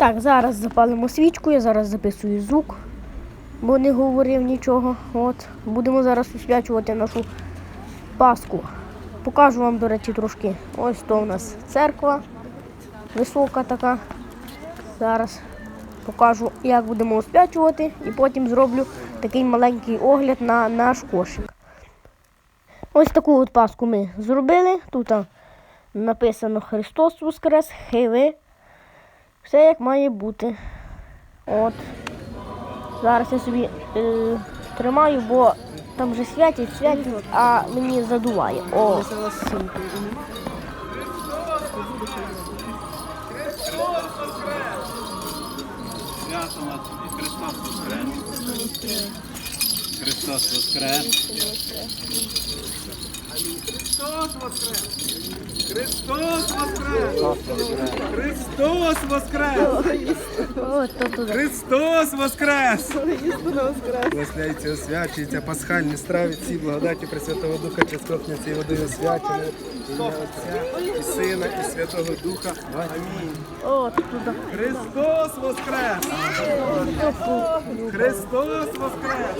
Так, зараз запалимо свічку, я зараз записую звук, бо не говорив нічого. От. Будемо зараз освячувати нашу Пасху. Покажу вам, до речі, трошки. Ось то у нас церква висока така. Зараз покажу, як будемо освячувати, і потім зроблю такий маленький огляд на наш кошик. Ось таку от паску ми зробили. Тут написано Христос Воскрес, Хиви. Все як має бути. От. Зараз я собі е, тримаю, бо там вже святять, святять, а мені задуває. О. Свято Матері, Христос Воскрес. Христос Воскрес. Христос Воскрес! Христос Воскрес! Христос Воскрес! Христос Воскрес! Благословляється, освячується пасхальні страви, всі благодаті Пресвятого Духа, чистотня цієї водою освячені. Ім'я і Сина, і Святого Духа. Амінь. От туди. Христос Воскрес! Христос Воскрес!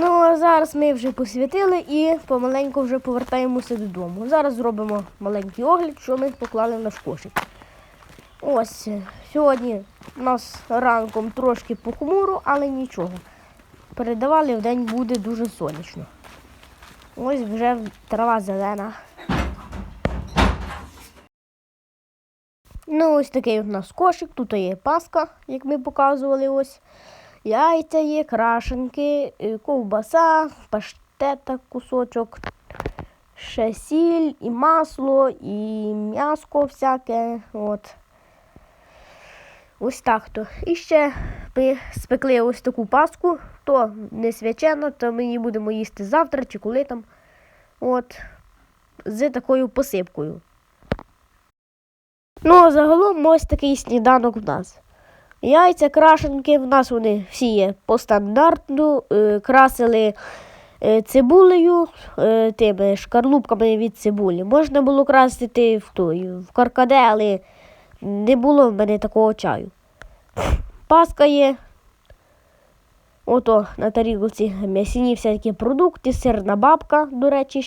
Ну, а зараз ми вже посвятили і помаленьку вже повертаємося додому. Зараз зробимо маленький огляд, що ми поклали в наш кошик. Ось сьогодні у нас ранком трошки похмуро, але нічого. Передавали в день буде дуже сонячно. Ось вже трава зелена. Ну, ось такий у нас кошик. Тут є паска, як ми показували ось. Яйця є, крашенки, е, ковбаса, паштета, кусочок, ще сіль, і масло, і м'яско всяке. От. Ось так то. І ще ми спекли ось таку паску, то не свячена, то ми її будемо їсти завтра чи коли там. От. З такою посипкою. Ну, а загалом ось такий сніданок в нас. Яйця, крашенки, в нас вони всі є по стандарту. Е, красили е, цибулею, е, тими шкарлупками від цибулі. Можна було красити в той, в каркаде, але не було в мене такого чаю. Паска є. Ото на тарілці м'ясні всякі продукти, сирна бабка, до речі.